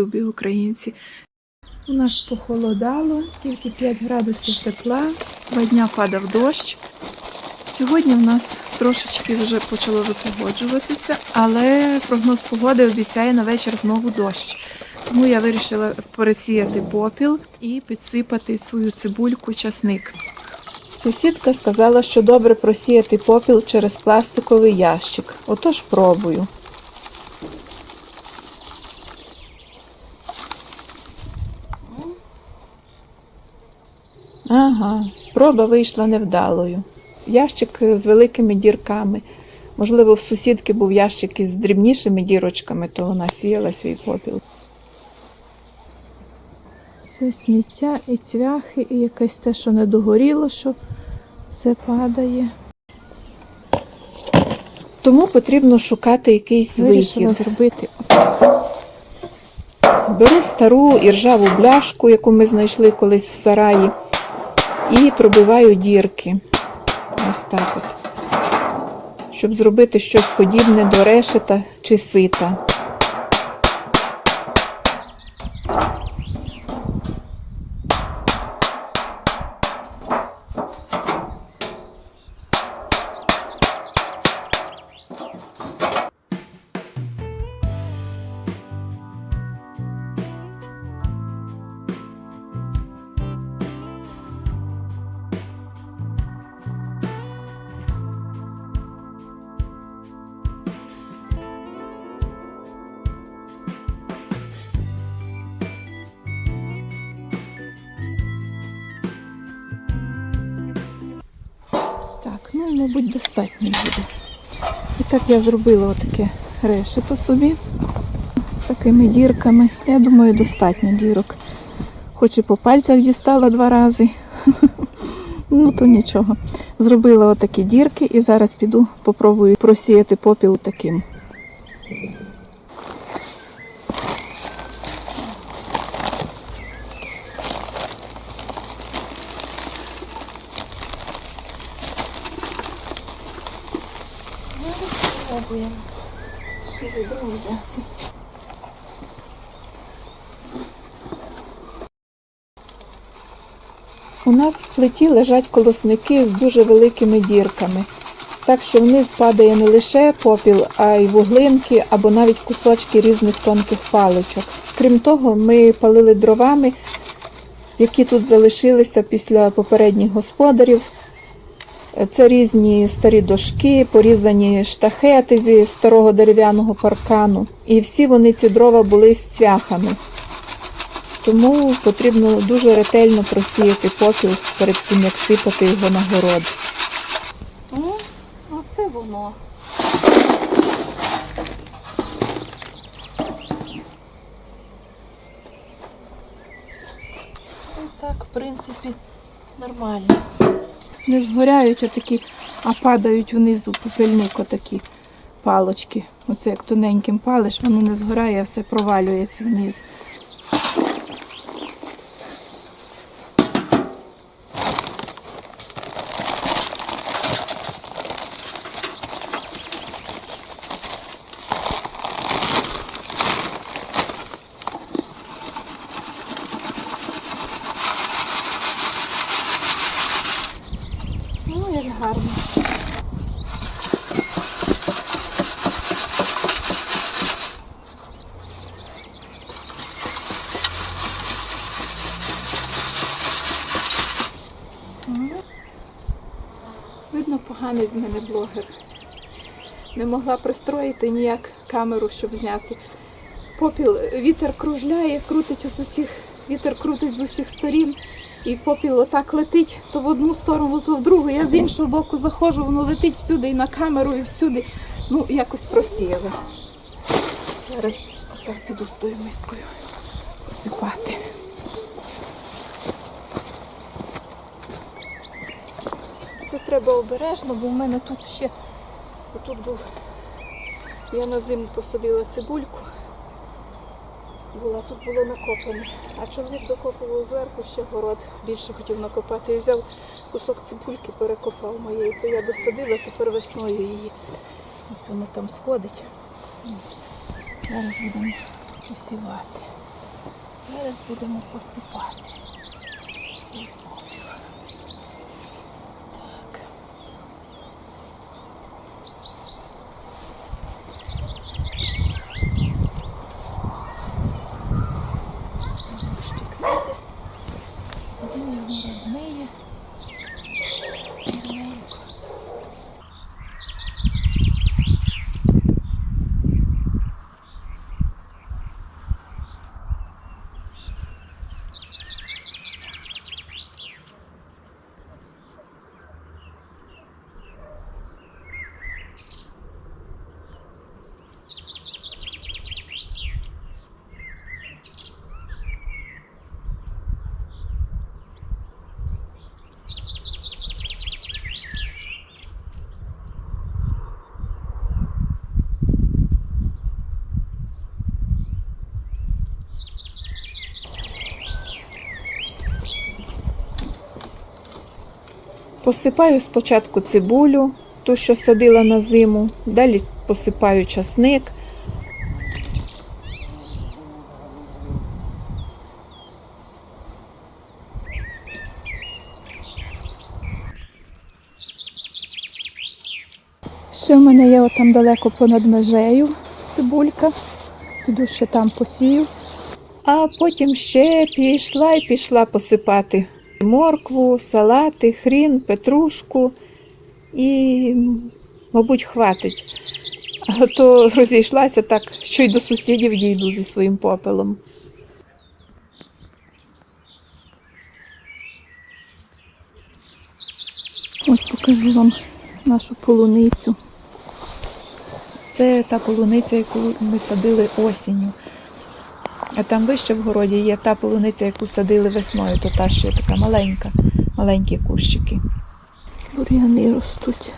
любі українці. У нас похолодало, тільки 5 градусів тепла, два дня падав дощ. Сьогодні в нас трошечки вже почало випогоджуватися, але прогноз погоди обіцяє на вечір знову дощ. Тому я вирішила пересіяти попіл і підсипати свою цибульку часник. Сусідка сказала, що добре просіяти попіл через пластиковий ящик. Отож пробую. Ага, спроба вийшла невдалою. Ящик з великими дірками. Можливо, в сусідки був ящик із дрібнішими дірочками, то вона сіяла свій попіл. Все сміття і цвяхи, і якесь те, що не догоріло, що все падає. Тому потрібно шукати якийсь Вирішила вихід. зробити Беру стару іржаву бляшку, яку ми знайшли колись в сараї, і пробиваю дірки. Ось так от. Щоб зробити щось подібне до решета чи сита. Так, ну мабуть, достатньо буде. І так я зробила отаке решето собі з такими дірками. Я думаю, достатньо дірок. Хоч і по пальцях дістала два рази. Ну, то нічого. Зробила отакі дірки і зараз піду попробую просіяти попіл таким. Спробуємо ще відро взяти. У нас в плиті лежать колосники з дуже великими дірками. Так що вниз падає не лише попіл, а й вуглинки або навіть кусочки різних тонких паличок. Крім того, ми палили дровами, які тут залишилися після попередніх господарів. Це різні старі дошки, порізані штахети зі старого дерев'яного паркану. І всі вони ці дрова були з цвяхами. Тому потрібно дуже ретельно просіяти попіл перед тим, як сипати його на город. О, оце воно. Ну так, в принципі, нормально. Не згоряють отакі, а падають внизу попільник отакі палочки. Оце як тоненьким палиш, воно не згорає, а все провалюється вниз. Ну, як гарно. Видно, поганий з мене блогер. Не могла пристроїти ніяк камеру, щоб зняти. Попіл, вітер кружляє, крутить з усіх, вітер крутить з усіх сторін. І попіл отак летить то в одну сторону, то в другу. Я з іншого боку заходжу, воно летить всюди і на камеру, і всюди. Ну, якось просіяли. Зараз отак піду з тою мискою посипати. Треба обережно, бо в мене тут ще отут був. Я на зиму посадила цибульку. Була, тут було накопане. А чоловік докопував зверху ще город, більше хотів накопати. І взяв кусок цибульки, перекопав моєї, то я досадила тепер весною її. Ось воно там сходить. Зараз будемо посівати. Зараз будемо посипати. Посипаю спочатку цибулю, ту, що садила на зиму, далі посипаю часник. Ще в мене є отам далеко понад межею цибулька. Піду ще там посію. А потім ще пішла і пішла посипати моркву, салати, хрін, петрушку і, мабуть, хватить. А то розійшлася так, що й до сусідів дійду зі своїм попелом. Ось покажу вам нашу полуницю. Це та полуниця, яку ми садили осінню. А там вище в городі є та полуниця, яку садили весною, то та ще така маленька, маленькі кущики. Бур'яни ростуть.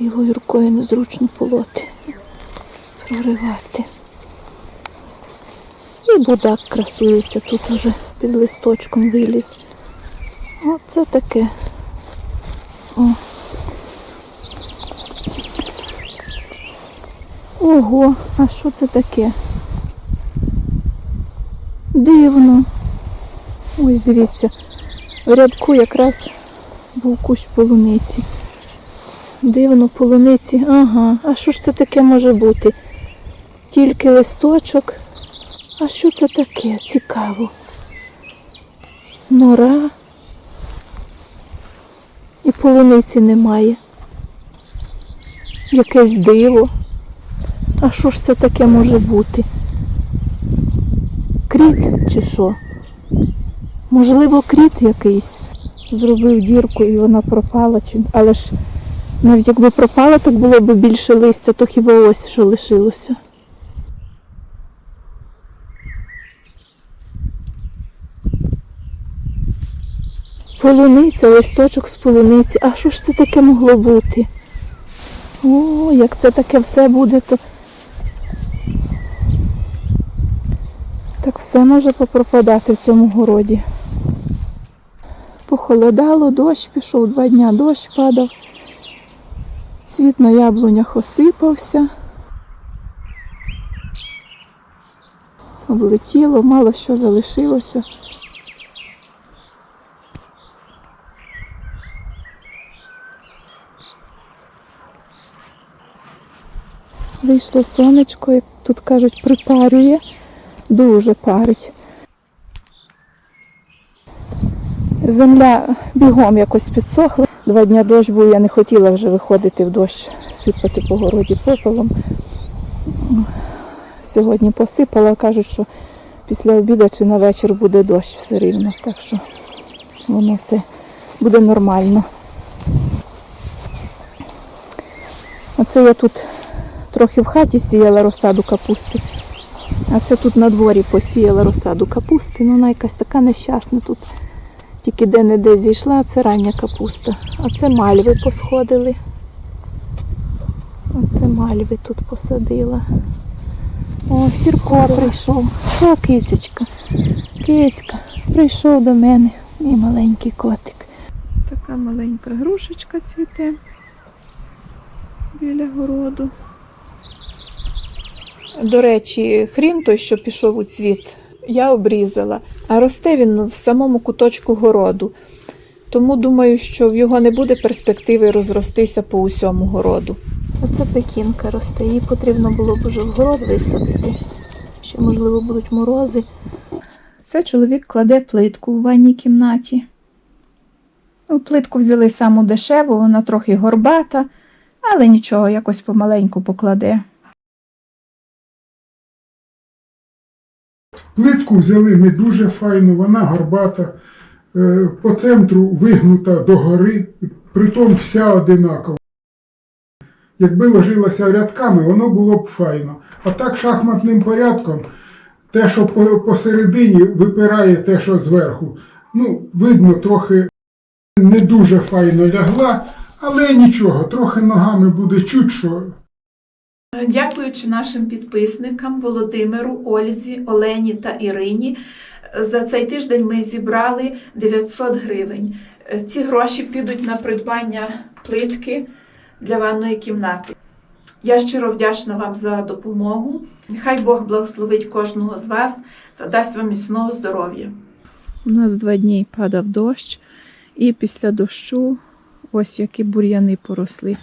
Лівою рукою незручно полоти, проривати. І будак красується тут уже під листочком виліз. Оце таке. О. Ого, а що це таке? Дивно. Ось дивіться, в рядку якраз був кущ полуниці. Дивно полуниці. Ага, а що ж це таке може бути? Тільки листочок. А що це таке? Цікаво. Нора. І полуниці немає. Якесь диво. А що ж це таке може бути? Кріт чи що? Можливо, кріт якийсь зробив дірку і вона пропала. Але ж навіть якби пропала, так було б більше листя, то хіба ось що лишилося. Полуниця, листочок з полуниці. А що ж це таке могло бути? О, як це таке все буде, то Так все може попропадати в цьому городі. Похолодало, дощ пішов, два дня дощ падав. Цвіт на яблунях осипався. Облетіло, мало що залишилося. Вийшло сонечко, як тут кажуть, припарює. Дуже парить. Земля бігом якось підсохла. Два дні дощ був, я не хотіла вже виходити в дощ, сипати по городі попелом. Сьогодні посипала, кажуть, що після обіду чи на вечір буде дощ все рівно. Так що воно все буде нормально. Оце я тут трохи в хаті сіяла розсаду капусти. А це тут на дворі посіяла розсаду капусти. Ну, вона якась така нещасна тут. Тільки де-не-де зійшла, а це рання капуста. А це мальви посходили. Оце мальви тут посадила. О, Сірко прийшов. Що, кицечка? Кицька, прийшов до мене. Мій маленький котик. Така маленька грушечка цвіте біля городу. До речі, хрін той, що пішов у цвіт, я обрізала, а росте він в самому куточку городу. Тому думаю, що в його не буде перспективи розростися по усьому городу. Оце пекінка росте, її потрібно було б уже в город висадити. Ще, можливо, будуть морози. Це чоловік кладе плитку у ванній кімнаті. Ну, плитку взяли саму дешеву, вона трохи горбата, але нічого, якось помаленьку покладе. Плитку взяли не дуже файну, вона горбата, е, по центру вигнута догори, притом вся одинакова. Якби ложилася рядками, воно було б файно. А так шахматним порядком, те, що посередині випирає те, що зверху, ну, видно, трохи не дуже файно лягла, але нічого, трохи ногами буде чуть, що Дякуючи нашим підписникам Володимиру, Ользі, Олені та Ірині. За цей тиждень ми зібрали 900 гривень. Ці гроші підуть на придбання плитки для ванної кімнати. Я щиро вдячна вам за допомогу. Нехай Бог благословить кожного з вас та дасть вам міцного здоров'я. У нас два дні падав дощ, і після дощу ось які бур'яни поросли.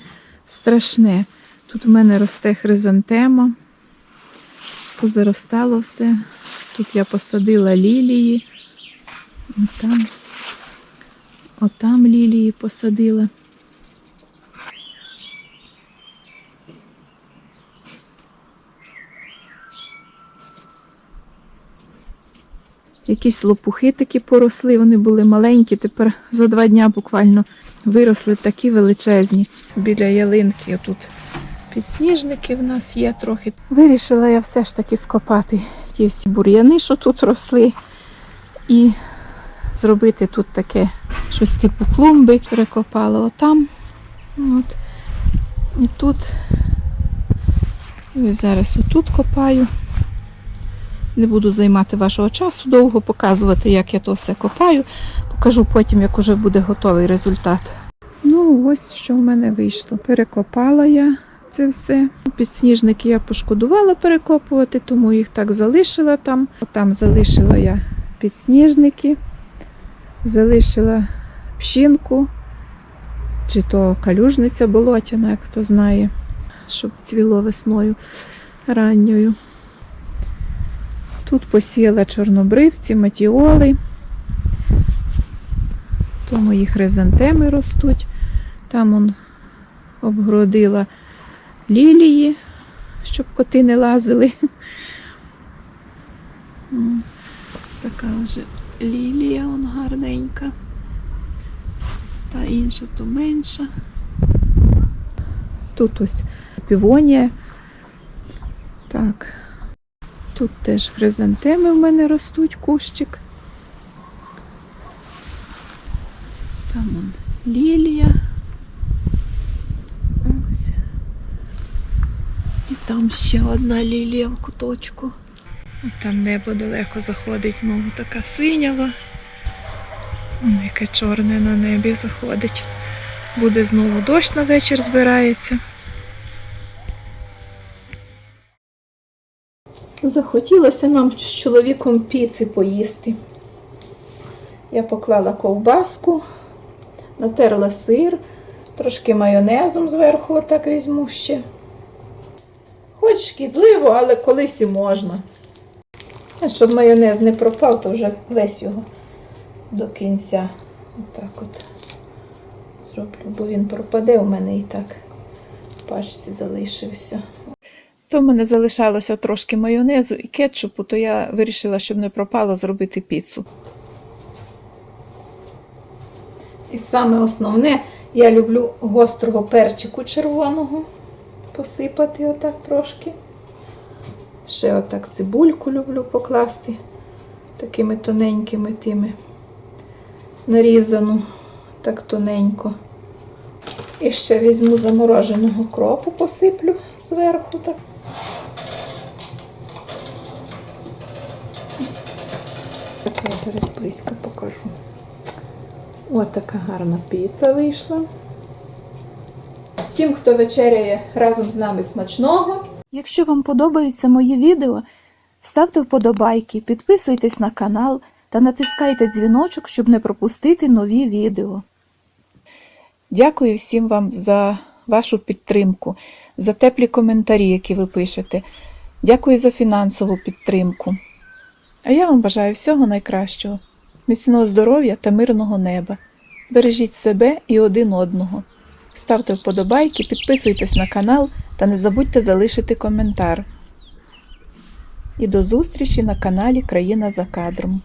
Страшне. Тут в мене росте хризантема. Позаростало все. Тут я посадила лілії. Отам. Отам лілії посадила. Якісь лопухи такі поросли, вони були маленькі, тепер за два дня буквально виросли такі величезні. Біля ялинки тут підсніжники в нас є трохи. Вирішила я все ж таки скопати ті всі бур'яни, що тут росли, і зробити тут таке щось типу клумби. Перекопала отам. От. І тут. І ось зараз отут копаю. Не буду займати вашого часу довго показувати, як я то все копаю. Покажу потім, як уже буде готовий результат. Ну, ось що в мене вийшло. Перекопала я це все. Підсніжники я пошкодувала перекопувати, тому їх так залишила там. Там залишила я підсніжники, залишила пщінку, чи то калюжниця болотяна, як хто знає, щоб цвіло весною ранньою. Тут посіяла чорнобривці, матіоли. То мої хризантеми ростуть. Там он обгородила лілії, щоб коти не лазили. Така вже лілія он гарненька. Та інша то менша. Тут ось півонія. Так. Тут теж хризантеми в мене ростуть, кущик. Там он лілія. Ось. І ще одна лілія в куточку. Там небо далеко заходить, знову така синява. Вон Яке чорне на небі заходить. Буде знову дощ на вечір збирається. Захотілося нам з чоловіком піци поїсти. Я поклала ковбаску, натерла сир, трошки майонезом зверху отак візьму ще. Хоч шкідливо, але колись і можна. Щоб майонез не пропав, то вже весь його до кінця. Отак от зроблю, бо він пропаде у мене і так в пачці залишився. То в мене залишалося трошки майонезу і кетчупу, то я вирішила, щоб не пропало, зробити піцу. І саме основне, я люблю гострого перчику червоного посипати отак трошки. Ще отак цибульку люблю покласти такими тоненькими тими нарізану так тоненько. І ще візьму замороженого кропу, посиплю зверху так. Так я зараз близько покажу. Ось така гарна піца вийшла. Всім, хто вечеряє разом з нами смачного. Якщо вам подобаються мої відео, ставте вподобайки, підписуйтесь на канал та натискайте дзвіночок, щоб не пропустити нові відео. Дякую всім вам за вашу підтримку, за теплі коментарі, які ви пишете. Дякую за фінансову підтримку. А я вам бажаю всього найкращого, міцного здоров'я та мирного неба. Бережіть себе і один одного. Ставте вподобайки, підписуйтесь на канал та не забудьте залишити коментар. І до зустрічі на каналі Країна за кадром.